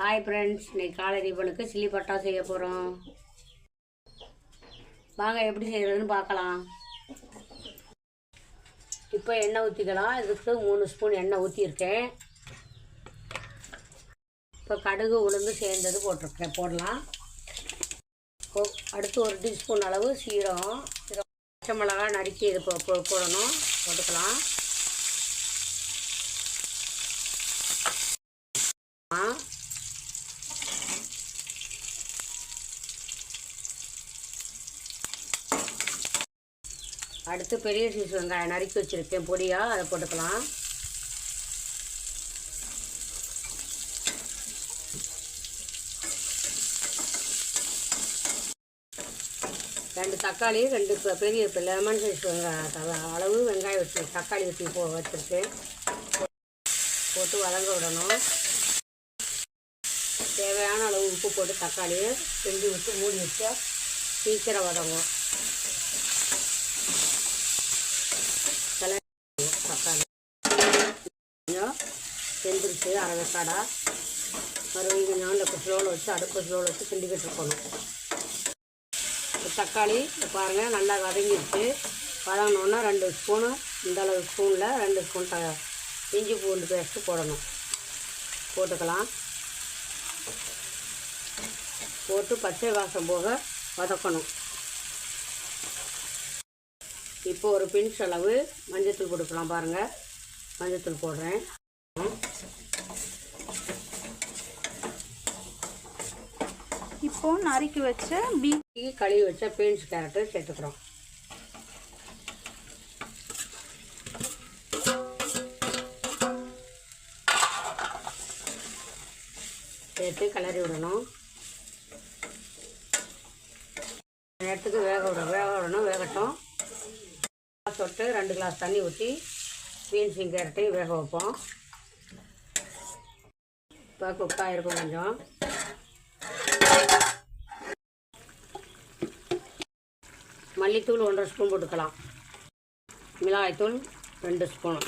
Hi friends இன்னைக்கு காலை தீபனுக்கு chilli பட்டா செய்ய போகிறோம் வாங்க எப்படி செய்கிறதுன்னு பார்க்கலாம். இப்போ எண்ணெய் ஊற்றிக்கலாம் இதுக்கு மூணு ஸ்பூன் எண்ணெய் ஊற்றியிருக்கேன் இப்போ கடுகு உளுந்து சேர்ந்தது போட்டிருக்கேன். போடலாம். அடுத்து ஒரு டீஸ்பூன் அளவு சீரகம். பச்சை மிளகா நறுக்கி இது போ- போடணும். போட்டுக்கலாம். அடுத்து பெரிய சீஸ் வெங்காயம் நறுக்கி வச்சுருக்கேன். பொடியாக அதை போட்டுக்கலாம். ரெண்டு தக்காளி ரெண்டு பெரிய இப்போ லெமன் சைஸ் வெங்காயம் அளவு வெங்காயம் வச்சு தக்காளி வச்சு போ வச்சுருக்கேன். போட்டு வதங்க விடணும். தேவையான அளவு உப்பு போட்டு தக்காளியை செஞ்சு விட்டு மூடி வச்சா சீக்கிரம் வதங்கும் கிளறி தக்காளி கொஞ்சம் வெந்துருச்சு அரை வெக்காடா. மறுபடியும் கொஞ்சம் இந்த ஸ்லோவில் வச்சு அடுப்பு ஸ்லோவில் வச்சு கிண்டிக்கிட்டு இருக்கணும் இப்போ தக்காளி பாருங்கள் நல்லா வதங்கிடுச்சு வதங்கினோன்னா ரெண்டு ஸ்பூனு இந்தளவு ஸ்பூனில் ரெண்டு ஸ்பூன் த இஞ்சி பூண்டு பேஸ்ட்டு போடணும். போட்டுக்கலாம். போட்டு பச்சை வாசம் போக வதக்கணும். இப்போ ஒரு பிஞ்ச் அளவு மஞ்சத்தூள் கொடுக்கலாம் பாருங்கள் மஞ்சத்தூள் போடுறேன். இப்போ நறுக்கி வச்ச பீ கழுவி வச்ச பீன்ஸ் கேரட்டு சேர்த்துக்கிறோம். சேர்த்து கிளறி விடணும். நேரத்துக்கு வேக விடணும் வேக விடணும் வேகட்டும். சொட்டு ரெண்டு கிளாஸ் தண்ணி ஊற்றி பீன்ஸையும் கேரட்டையும் வேக வைப்போம். இப்போ குக்காக இருக்கும் கொஞ்சம். மல்லித்தூள் ஒன்றரை ஸ்பூன் போட்டுக்கலாம். மிளகாய்த்தூள் ரெண்டு ஸ்பூன்.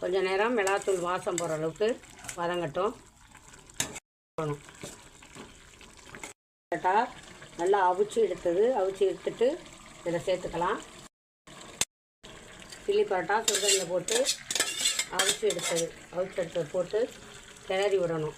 கொஞ்ச நேரம் மிளகாத்தூள் வாசம் போகிற அளவுக்கு வதங்கட்டும். போகணும் நல்லா அவிச்சு எடுத்தது அவிச்சு எடுத்துட்டு இதில் சேர்த்துக்கலாம். சில்லி பரோட்டா சுடுதண்ணியில் போட்டு அவிச்சு எடுத்தது. அவிச்சு எடுத்தது போட்டு கிளறி விடணும்.